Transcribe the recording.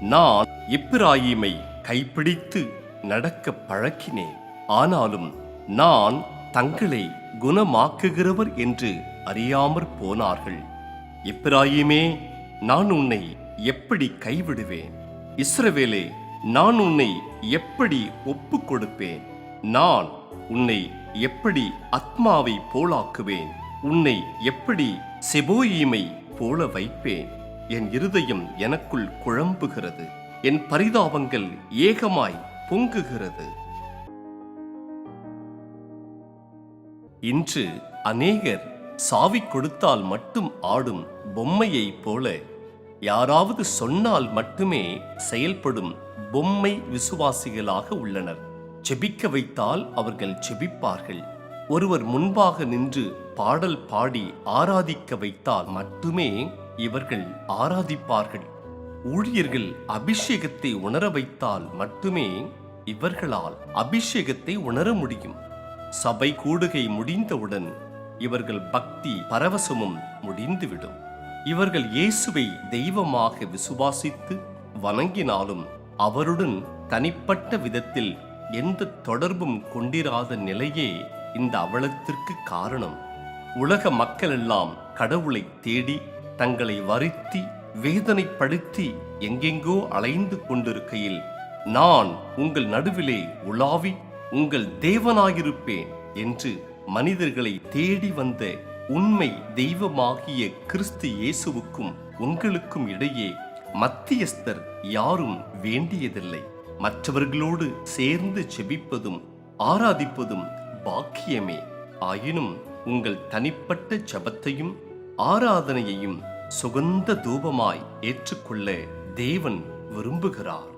நான் இப்ராஹிமை கைப்பிடித்து நடக்க பழக்கினேன். ஆனாலும் நான் தங்களை குணமாக்குகிறவர் என்று அறியாமற் போனார்கள். இப்ராஹிமே நான் உன்னை எப்படி கைவிடுவேன்? இஸ்ரவேலே நான் உன்னை எப்படி ஒப்புக் கொடுப்பேன்? நான் உன்னை எப்படி அத்மாவை போலாக்குவேன்? உன்னை எப்படி செபோயிமை போல வைப்பேன்? என் இருதயம் எனக்குள் குழம்புகிறது. என் பரிதாபங்கள் ஏகமாய் பொங்குகிறது. இன்று அநேகர் சாவி கொடுத்தால் மட்டும் ஆடும் பொம்மையைப் போல யாராவது சொன்னால் மட்டுமே செயல்படும் பொம்மை விசுவாசிகளாக உள்ளனர். செபிக்க வைத்தால் அவர்கள் செபிப்பார்கள். ஒருவர் முன்பாக நின்று பாடல் பாடி ஆராதிக்க வைத்தால் மட்டுமே இவர்கள் ஆராதிப்பார்கள். ஊழியர்கள் அபிஷேகத்தை உணர வைத்தால் மட்டுமே இவர்களால் அபிஷேகத்தை உணர முடியும். சபை கூடுகை முடிந்தவுடன் இவர்கள் பக்தி பரவசமும் முடிந்துவிடும். இவர்கள் இயேசுவை தெய்வமாக விசுவாசித்து வணங்கினாலும் அவருடன் தனிப்பட்ட விதத்தில் எந்த தொடர்பும் கொண்டிராத நிலையே இந்த அவலத்திற்கு காரணம். உலக மக்களெல்லாம் கடவுளை தேடி தங்களை வருத்தி வேதனைப்படுத்தி எங்கெங்கோ அலைந்து கொண்டிருக்கையில் நான் உங்கள் நடுவிலே உலாவி உங்கள் தேவனாயிருப்பேன் என்று மனிதர்களை தேடி வந்த உண்மை தெய்வமாகிய கிறிஸ்து இயேசுவுக்கும் உங்களுக்கும் இடையே மத்தியஸ்தர் யாரும் வேண்டியதில்லை. மற்றவர்களோடு சேர்ந்து செபிப்பதும் ஆராதிப்பதும் பாக்கியமே. ஆயினும் உங்கள் தனிப்பட்ட ஜபத்தையும் ஆராதனையையும் சுகந்த தூபமாய் ஏற்றுக்கொள்ள தேவன் விரும்புகிறார்.